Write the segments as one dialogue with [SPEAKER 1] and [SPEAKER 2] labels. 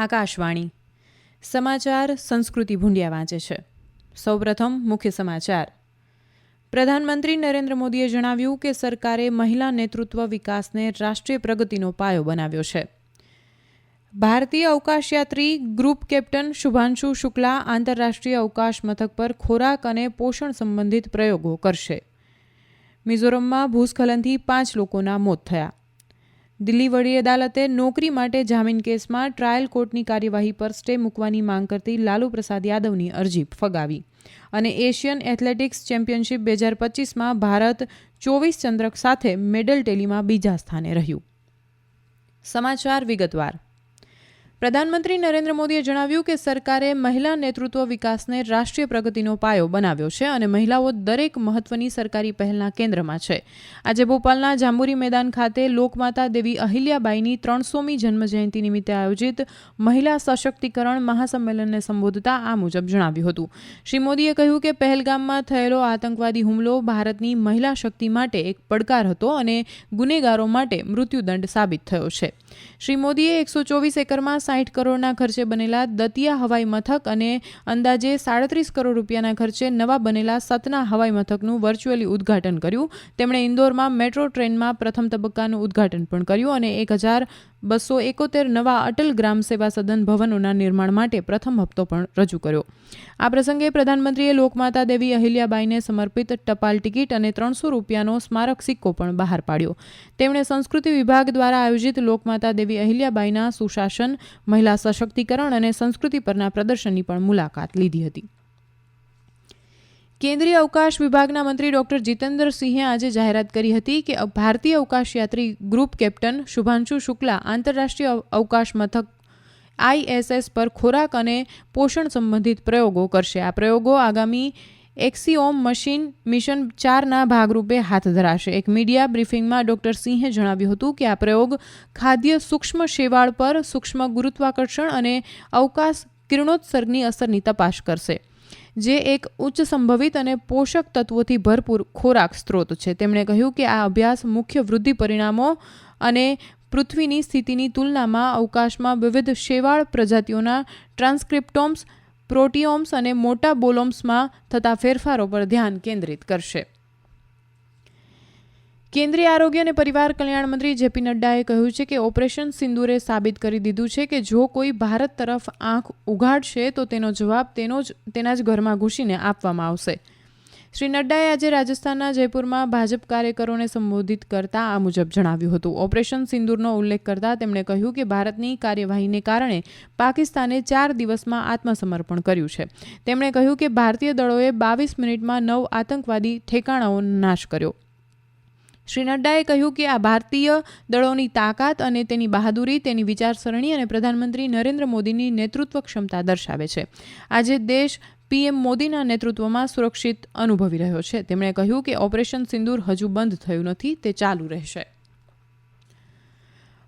[SPEAKER 1] આકાશવાણી. સમાચાર સંસ્કૃતિ ભૂંડિયા વાંચે છે. સૌપ્રથમ મુખ્ય સમાચાર. પ્રધાનમંત્રી નરેન્દ્ર મોદીએ જણાવ્યું કે સરકારે મહિલા નેતૃત્વ વિકાસને રાષ્ટ્રીય પ્રગતિનો પાયો બનાવ્યો છે. ભારતીય અવકાશયાત્રી ગ્રુપ કેપ્ટન શુભાંશુ શુક્લા આંતરરાષ્ટ્રીય અવકાશ મથક પર ખોરાક અને પોષણ સંબંધિત પ્રયોગો કરશે. મિઝોરમમાં ભૂસ્ખલનથી પાંચ લોકોના મોત થયા. દિલ્હી વડી અદાલતે નોકરી માટે જામીન કેસમાં ટ્રાયલ કોર્ટની કાર્યવાહી પર સ્ટે મૂકવાની માંગ કરતી લાલુ પ્રસાદ યાદવની અરજી ફગાવી. અને એશિયન એથ્લેટિક્સ ચેમ્પિયનશિપ બે હજાર પચીસમાં ભારત ચોવીસ ચંદ્રક સાથે મેડલ ટેલીમાં બીજા સ્થાને રહ્યું. સમાચાર વિગતવાર. પ્રધાનમંત્રી નરેન્દ્ર મોદીએ જણાવ્યું કે સરકારે મહિલા નેતૃત્વ વિકાસને રાષ્ટ્રીય પ્રગતિનો પાયો બનાવ્યો છે અને મહિલાઓ દરેક મહત્વની સરકારી પહેલના કેન્દ્રમાં છે. આજે ભોપાલના જાંબુરી મેદાન ખાતે લોકમાતા દેવી અહિલ્યાબાઈની ત્રણસોમી જન્મજયંતિ નિમિત્તે આયોજિત મહિલા સશક્તિકરણ મહાસંમેલનને સંબોધતા આ મુજબ જણાવ્યું હતું. શ્રી મોદીએ કહ્યું કે પહેલગામમાં થયેલો આતંકવાદી હુમલો ભારતની મહિલા શક્તિ માટે એક પડકાર હતો અને ગુનેગારો માટે મૃત્યુદંડ સાબિત થયો છે. શ્રી મોદીએ એકસો ચોવીસ એકરમાં સાઠ કરોડના ખર્ચે બનેલા દતિયા હવાઈ મથક અને અંદાજે સાડત્રીસ કરોડ રૂપિયાના ખર્ચે નવા બનેલા સતના હવાઈ મથકનું વર્ચ્યુઅલી ઉદ્ઘાટન કર્યું. તેમણે ઇન્દોરમાં મેટ્રો ટ્રેનમાં પ્રથમ તબક્કાનું ઉદ્ઘાટન પણ કર્યું અને એક હજાર બસો એકોતેર નવા અટલ ગ્રામ સેવા સદન ભવનોના નિર્માણ માટે પ્રથમ હપ્તો પણ રજૂ કર્યો. આ પ્રસંગે પ્રધાનમંત્રીએ લોકમાતા દેવી અહિલ્યાબાઈને સમર્પિત ટપાલ ટિકિટ અને ત્રણસો રૂપિયાનો સ્મારક સિક્કો પણ બહાર પાડ્યો. તેમણે સંસ્કૃતિ વિભાગ દ્વારા આયોજિત લોકમાતા દેવી અહિલ્યાબાઈના સુશાસન મહિલા સશક્તિકરણ અને સંસ્કૃતિ પરના પ્રદર્શનની પણ મુલાકાત લીધી હતી. કેન્દ્રીય અવકાશ વિભાગના મંત્રી ડોક્ટર જીતેન્દ્રસિંહે આજે જાહેરાત કરી હતી કે ભારતીય અવકાશયાત્રી ગ્રુપ કેપ્ટન શુભાંશુ શુક્લા આંતરરાષ્ટ્રીય અવકાશ મથક આઈએસએસ પર ખોરાક અને પોષણ સંબંધિત પ્રયોગો કરશે. આ પ્રયોગો આગામી એક્સીઓમ મશીન મિશન ચારના ભાગરૂપે હાથ ધરાશે. એક મીડિયા બ્રીફિંગમાં ડોક્ટર સિંહે જણાવ્યું હતું કે આ પ્રયોગ ખાદ્ય સૂક્ષ્મ શેવાળ પર સૂક્ષ્મ ગુરુત્વાકર્ષણ અને અવકાશ કિરણોત્સર્ગની અસરની તપાસ કરશે, જે એક ઉચ્ચ સંભવિત અને પોષક તત્વોથી ભરપૂર ખોરાક સ્ત્રોત છે. તેમણે કહ્યું કે આ અભ્યાસ મુખ્ય વૃદ્ધિ પરિણામો અને પૃથ્વીની સ્થિતિની તુલનામાં અવકાશમાં વિવિધ શેવાળ પ્રજાતિઓના ટ્રાન્સક્રિપ્ટોમ્સ પ્રોટિયોમ્સ અને મોટા બોલોમ્સમાં થતા ફેરફારો પર ધ્યાન કેન્દ્રિત કરશે. કેન્દ્રીય આરોગ્ય અને પરિવાર કલ્યાણ મંત્રી જેપી નડ્ડાએ કહ્યું છે કે ઓપરેશન સિંદૂરે સાબિત કરી દીધું છે કે જો કોઈ ભારત તરફ આંખ ઉઘાડશે તો તેનો જવાબ તેનો જ, તેના જ ઘરમાં ઘૂસીને આપવામાં આવશે. શ્રી નડ્ડાએ આજે રાજસ્થાનના જયપુરમાં ભાજપ કાર્યકરોને સંબોધિત કરતા આ મુજબ જણાવ્યું હતું. ઓપરેશન સિંદૂરનો ઉલ્લેખ કરતા તેમણે કહ્યું કે ભારતની કાર્યવાહીને કારણે પાકિસ્તાને ચાર દિવસમાં આત્મસમર્પણ કર્યું છે. તેમણે કહ્યું કે ભારતીય દળોએ બાવીસ મિનિટમાં નવ આતંકવાદી ઠેકાણાઓનો નાશ કર્યો. શ્રી નડ્ડાએ કહ્યું કે આ ભારતીય દળોની તાકાત અને તેની બહાદુરી, તેની વિચારસરણી અને પ્રધાનમંત્રી નરેન્દ્ર મોદીની નેતૃત્વ ક્ષમતા દર્શાવે છે. આજે દેશ પીએમ મોદીના નેતૃત્વમાં સુરક્ષિત અનુભવી રહ્યો છે. તેમણે કહ્યું કે ઓપરેશન સિંદૂર હજુ બંધ થયું નથી, તે ચાલુ રહેશે.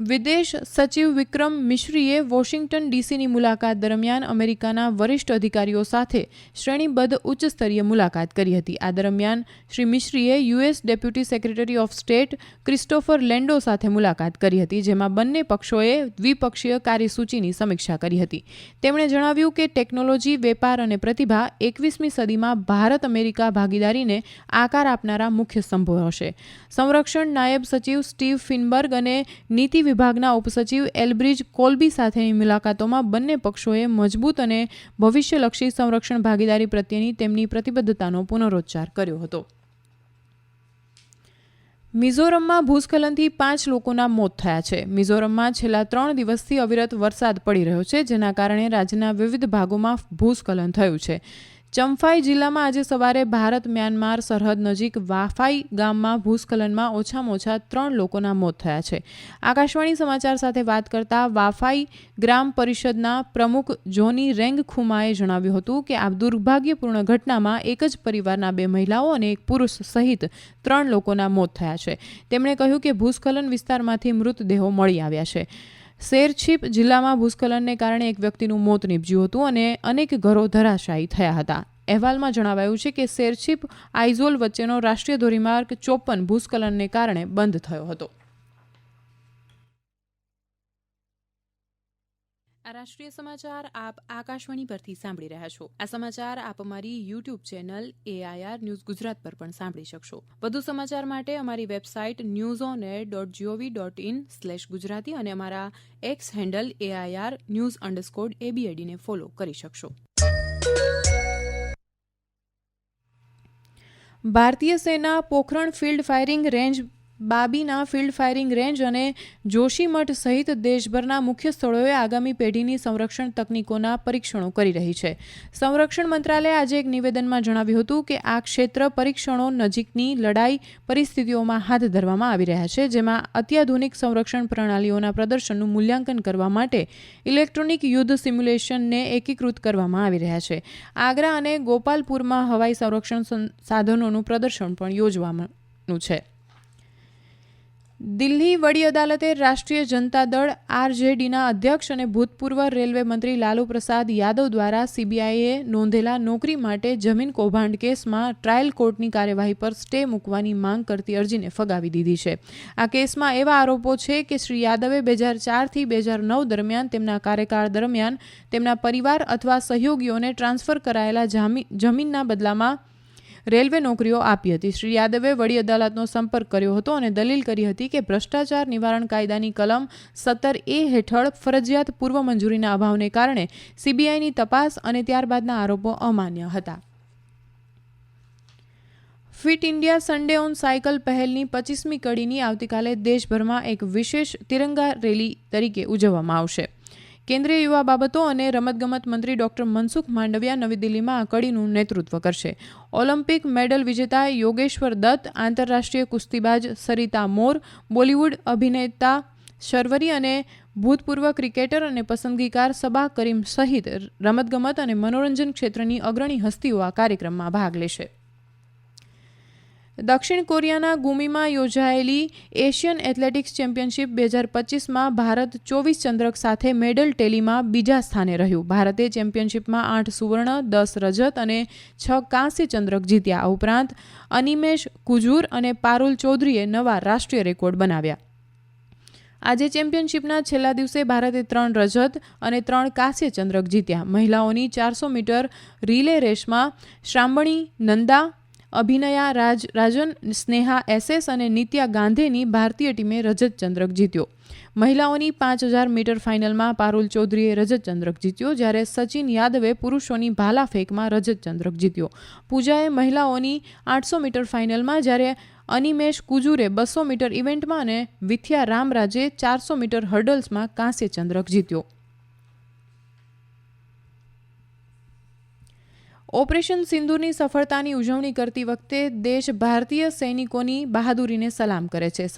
[SPEAKER 1] વિદેશ સચિવ વિક્રમ મિશ્રીએ વોશિંગ્ટન ડીસીની મુલાકાત દરમિયાન અમેરિકાના વરિષ્ઠ અધિકારીઓ સાથે શ્રેણીબદ્ધ ઉચ્ચ સ્તરીય મુલાકાત કરી હતી. આ દરમિયાન Shri મિશ્રીએ US deputy secretary of state Christopher Landau સાથે મુલાકાત કરી હતી, જેમાં બંને પક્ષોએ દ્વિપક્ષીય કાર્યસૂચિની સમીક્ષા કરી હતી. તેમણે જણાવ્યું કે ટેકનોલોજી, વેપાર અને પ્રતિભા એકવીસમી સદીમાં ભારત અમેરિકા ભાગીદારીને આકાર આપનારા મુખ્ય સ્તંભો હશે. સંરક્ષણ નાયબ સચિવ સ્ટીવ ફિનબર્ગ અને નીતિ વિભાગના ઉપસચિવ એલબ્રિજ કોલ્બી સાથેની મુલાકાતોમાં બંને પક્ષોએ મજબૂત અને ભવિષ્યલક્ષી સંરક્ષણ ભાગીદારી પ્રત્યેની તેમની પ્રતિબદ્ધતાનો પુનરોચ્ચાર કર્યો હતો. મિઝોરમમાં ભૂસ્ખલનથી પાંચ લોકોના મોત થયા છે. મિઝોરમમાં છેલ્લા ત્રણ દિવસથી અવિરત વરસાદ પડી રહ્યો છે, જેના કારણે રાજ્યના વિવિધ ભાગોમાં ભૂસ્ખલન થયું છે. ચંફાઈ જિલ્લામાં આજે સવારે ભારત મ્યાનમાર સરહદ નજીક વાફાઈ ગામમાં ભૂસ્ખલનમાં ઓછામાં ઓછા ત્રણ લોકોના મોત થયા છે. આકાશવાણી સમાચાર સાથે વાત કરતા વાફાઈ ગ્રામ પરિષદના પ્રમુખ જોની રેંગ ખુમાએ જણાવ્યું હતું કે આ દુર્ભાગ્યપૂર્ણ ઘટનામાં એક જ પરિવારના બે મહિલાઓ અને એક પુરુષ સહિત ત્રણ લોકોના મોત થયા છે. તેમણે કહ્યું કે ભૂસ્ખલન વિસ્તારમાંથી મૃતદેહો મળી આવ્યા છે. શેરછીપ જિલ્લામાં ભૂસ્ખલનને કારણે એક વ્યક્તિનું મોત નીપજ્યું હતું અને અનેક ઘરો ધરાશાયી થયા હતા. અહેવાલમાં જણાવાયું છે કે શેરછીપ આઇઝોલ વચ્ચેનો રાષ્ટ્રીય ધોરીમાર્ગ ચોપન ભૂસ્ખલનને કારણે બંધ થયો હતો. આ રાષ્ટ્રીય સમાચાર આપ આકાશવાણી પરથી સાંભળી રહ્યા છો. આ સમાચાર આપ અમારી YouTube channel AIR news Gujarat પર પણ સાંભળી શકશો. વધુ સમાચાર માટે અમારી website news on air dot G O V dot in slash Gujarati અને અમારા X handle AIR news underscore એબીએડીને follow કરી શકશો. ભારતીય સેના Pokhran field firing range Babina field firing range અને જોશીમઠ સહિત દેશભરના મુખ્ય સ્થળોએ આગામી પેઢીની સંરક્ષણ તકનીકોના પરીક્ષણો કરી રહી છે. સંરક્ષણ મંત્રાલયે આજે એક નિવેદનમાં જણાવ્યું હતું કે આ ક્ષેત્ર પરીક્ષણો નજીકની લડાઈ પરિસ્થિતિઓમાં હાથ ધરવામાં આવી રહ્યા છે, જેમાં અત્યાધુનિક સંરક્ષણ પ્રણાલીઓના પ્રદર્શનનું મૂલ્યાંકન કરવા માટે ઇલેક્ટ્રોનિક યુદ્ધ સિમ્યુલેશનને એકીકૃત કરવામાં આવી રહ્યા છે. આગ્રા અને ગોપાલપુરમાં હવાઈ સંરક્ષણ સાધનોનું પ્રદર્શન પણ યોજવાનું છે. દિલ્હી વડી અદાલતે રાષ્ટ્રીય જનતા દળ આરજેડીના અધ્યક્ષ અને ભૂતપૂર્વ રેલવે મંત્રી લાલુ પ્રસાદ યાદવ દ્વારા સીબીઆઈએ નોંધેલા નોકરી માટે જમીન કૌભાંડ કેસમાં ટ્રાયલ કોર્ટની કાર્યવાહી પર સ્ટે મૂકવાની માંગ કરતી અરજીને ફગાવી દીધી છે. આ કેસમાં એવા આરોપો છે કે શ્રી યાદવે બે હજાર ચારથી બે હજાર નવ દરમિયાન તેમના કાર્યકાળ દરમિયાન તેમના પરિવાર અથવા સહયોગીઓને ટ્રાન્સફર કરાયેલા જમીનના બદલામાં રેલવે નોકરીઓ આપી હતી. શ્રી યાદવે વડી અદાલતનો સંપર્ક કર્યો હતો અને દલીલ કરી હતી કે ભ્રષ્ટાચાર નિવારણ કાયદાની કલમ સત્તર એ હેઠળ ફરજિયાત પૂર્વ મંજૂરીના અભાવને કારણે સીબીઆઈની તપાસ અને ત્યારબાદના આરોપો અમાન્ય હતા. Fit India Sunday on cycle પહેલની પચીસમી કડીની આવતીકાલે દેશભરમાં એક વિશેષ તિરંગા રેલી તરીકે ઉજવવામાં આવશે. કેન્દ્રીય યુવા બાબતો અને રમતગમત મંત્રી ડોક્ટર મનસુખ માંડવિયા નવી દિલ્હીમાં આ કડીનું નેતૃત્વ કરશે. ઓલિમ્પિક મેડલ વિજેતા યોગેશ્વર દત્ત, આંતરરાષ્ટ્રીય કુસ્તીબાજ સરિતા મોર, બોલિવૂડ અભિનેતા શર્વરી અને ભૂતપૂર્વ ક્રિકેટર અને પસંદગીકાર સબા કરીમ સહિત રમતગમત અને મનોરંજન ક્ષેત્રની અગ્રણી હસ્તીઓ આ કાર્યક્રમમાં ભાગ લેશે. દક્ષિણ કોરિયાના ગુમીમાં યોજાયેલી એશિયન એથ્લેટિક્સ ચેમ્પિયનશિપ બે હજાર પચીસમાં ભારત ચોવીસ ચંદ્રક સાથે મેડલ ટેલીમાં બીજા સ્થાને રહ્યું. ભારતે ચેમ્પિયનશિપમાં આઠ સુવર્ણ, દસ રજત અને છ કાંસ્ય ચંદ્રક જીત્યા. ઉપરાંત અનિમેશ કુજુર અને પારુલ ચૌધરીએ નવા રાષ્ટ્રીય રેકોર્ડ બનાવ્યા. આજે ચેમ્પિયનશિપના છેલ્લા દિવસે ભારતે ત્રણ રજત અને ત્રણ કાંસ્ય ચંદ્રક જીત્યા. મહિલાઓની ચારસો મીટર રિલે રેસમાં શ્રામણી નંદા અભિનયા, રાજ, રાજન, સ્નેહા, એસએસ અને નિત્યા ગાંધેની ભારતીય ટીમે રજત ચંદ્રક જીત્યો. મહિલાઓની પાંચ હજાર મીટર ફાઇનલમાં પારુલ ચૌધરીએ રજત ચંદ્રક જીત્યો, જ્યારે સચિન યાદવે પુરુષોની ભાલા ફેંકમાં રજત ચંદ્રક જીત્યો. પૂજાએ મહિલાઓની આઠસો મીટર ફાઇનલમાં, જ્યારે અનિમેશ કુજુરે બસો મીટર ઇવેન્ટમાં અને વિથ્યા રામરાજે ચારસો મીટર હર્ડલ્સમાં કાંસ્ય ચંદ્રક જીત્યો. ઓપરેશન સિંધુની સફળતાની ઉજવણી કરતી વખતે દેશ ભારતીય સૈનિકોની બહાદુરીને સલામ કરે છે.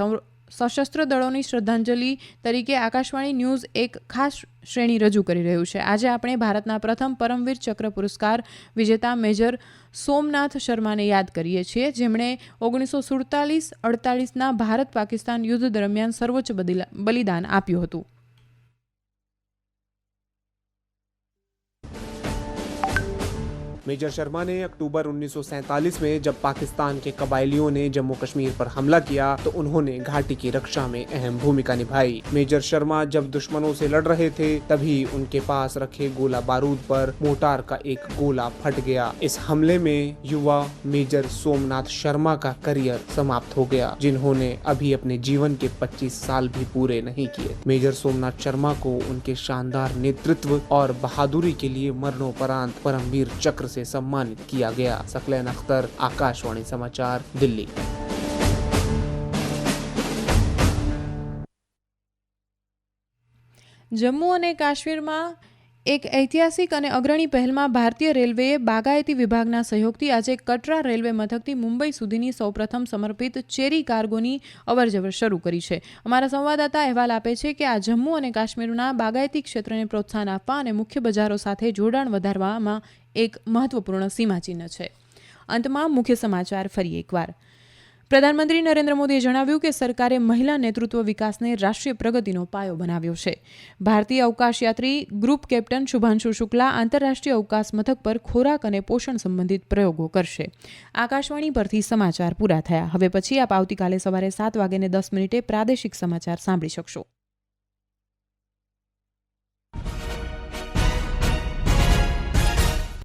[SPEAKER 1] સશસ્ત્ર દળોની શ્રદ્ધાંજલિ તરીકે આકાશવાણી ન્યૂઝ એક ખાસ શ્રેણી રજૂ કરી રહ્યું છે. આજે આપણે ભારતના પ્રથમ પરમવીર ચક્ર પુરસ્કાર વિજેતા મેજર સોમનાથ શર્માને યાદ કરીએ છીએ. જેમણે ઓગણીસો સુડતાલીસ અડતાલીસના ભારત પાકિસ્તાન યુદ્ધ દરમિયાન સર્વોચ્ચ બલિદાન આપ્યું હતું.
[SPEAKER 2] मेजर शर्मा ने अक्टूबर 1947 में जब पाकिस्तान के कबायलियों ने जम्मू कश्मीर पर हमला किया तो उन्होंने घाटी की रक्षा में अहम भूमिका निभाई। मेजर शर्मा जब दुश्मनों से लड़ रहे थे, तभी उनके पास रखे गोला बारूद पर मोटार का एक गोला फट गया। इस हमले में युवा मेजर सोमनाथ शर्मा का करियर समाप्त हो गया, जिन्होंने अभी अपने जीवन के 25 साल भी पूरे नहीं किए। मेजर सोमनाथ शर्मा को उनके शानदार नेतृत्व और बहादुरी के लिए मरणोपरांत परमवीर चक्र से सम्मानित किया गया सकलैन अख्तर आकाशवाणी समाचार दिल्ली
[SPEAKER 1] જમ્મુ અને કાશ્મીરમાં એક ઐતિહાસિક અને અગ્રણી પહેલમાં ભારતીય રેલવેએ બાગાયતી વિભાગના સહયોગથી આજે કટરા રેલવે મથકથી મુંબઈ સુધીની સૌપ્રથમ સમર્પિત ચેરી કાર્ગોની અવરજવર શરૂ કરી છે. અમારા સંવાદદાતા અહેવાલ આપે છે કે આ જમ્મુ અને કાશ્મીરના બાગાયતી ક્ષેત્રને પ્રોત્સાહન આપવા અને મુખ્ય બજારો સાથે જોડાણ વધારવામાં એક મહત્વપૂર્ણ સીમાચિહ્ન છે. અંતમાં મુખ્ય સમાચાર ફરી એકવાર. પ્રધાનમંત્રી નરેન્દ્ર મોદીએ જણાવ્યું કે સરકારે મહિલા નેતૃત્વ વિકાસને રાષ્ટ્રીય પ્રગતિનો પાયો બનાવ્યો છે. ભારતીય અવકાશયાત્રી ગ્રુપ કેપ્ટન શુભાંશુ શુક્લા આંતરરાષ્ટ્રીય અવકાશ મથક પર ખોરાક અને પોષણ સંબંધિત પ્રયોગો કરશે. આકાશવાણી પરથી સમાચાર પૂરા થયા. હવે પછી આપ આવતીકાલે સવારે સાત વાગ્યાને દસ મિનિટે પ્રાદેશિક સમાચાર સાંભળી શકશો.